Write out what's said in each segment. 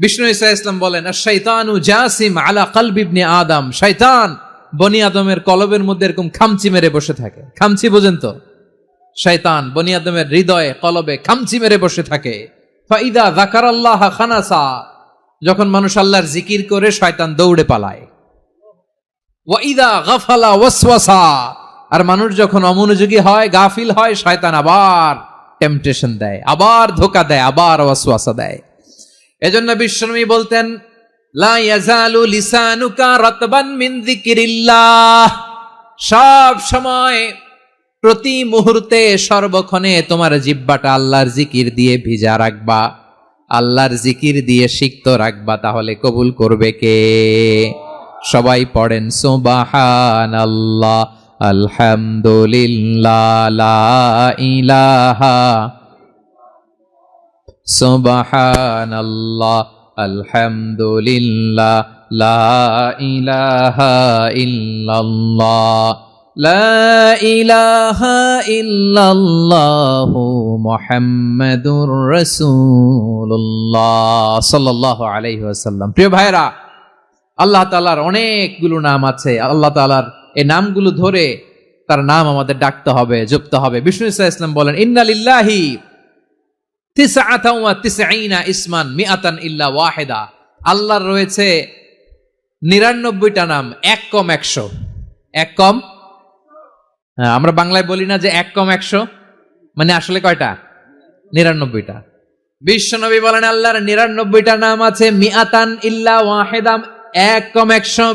বিষ্ণু ইসা ইসলাম বলেন শৈতানু জাসিম আলা কালবিবনে আদম। শৈতান বনি আদমের কলবের মধ্যে এরকম খামচি মেরে বসে থাকে। খামচি বোঝেন তো? শৈতান বনি আদমের হৃদয়ে, কলবে খামচি মেরে বসে থাকে। ফাইদা জাকার আল্লাহ খানাসা, যখন মানুষ আল্লাহর জিকির করে শয়তান দৌড়ে পালায়। ওয়াইদা গাফালা ওয়াসওয়াসা, আর মানুষ যখন অমনোযোগী হয়, গাফিল হয় শয়তান আবার টেম্পটেশন দেয়, আবার ধোকা দেয়, আবার ওয়াসওয়াসা দেয়। এজন্য বিশ্বনবী বলতেন, লা ইয়াজালু লিসানুকা সব সময় প্রতি মুহূর্তে সর্বক্ষণে তোমার জিব্বাটা আল্লাহর জিকির দিয়ে ভিজা রাখবা। আল্লাহর জিকির দিয়ে সিক্ত রাখবা, তাহলে কবুল করবে কে? সবাই পড়েন সুবাহান আল্লাহ আলহামদুলিল্লাহ সুবহানাল্লাহ, আলহামদুলিল্লাহ, লা ইলাহা ইল্লাল্লাহ, লা ইলাহা ইল্লাল্লাহ মুহাম্মাদুর রাসূলুল্লাহ সাল্লাল্লাহু আলাইহি ওয়াসাল্লাম। প্রিয় ভাইরা আল্লাহ তাআলার অনেকগুলো নাম আছে। আল্লাহ তাআলার এই নামগুলো ধরে তার নাম আমাদের ডাকতে হবে, জপতে হবে। বিষ্ণু ইসা ইসলাম বলেন ইন্নালিল্লাহি ইসমান মিআতান ইল্লা ওয়াহেদা। আল্লাহর রয়েছে নিরানব্বইটা নাম এক কম একশো। এক কম? হ্যাঁ, আমরা বাংলায় বলি না যে এক কম একশো মানে আসলে কয়টা? নিরানব্বইটা। বিশ্বনবী বলেন আল্লাহর নিরানব্বইটা নাম আছে মিয়াতান ইল্লা ওয়াহেদাম এক কম একশো।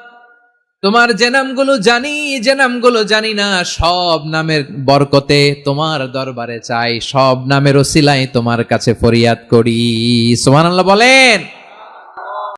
তোমার যে নামগুলো জানি, যে নামগুলো জানি না, সব নামের বরকতে তোমার দরবারে চাই, সব নামের সিলাই তোমার কাছে ফরিয়াদ করি। সোমান আল্লাহ বলেন।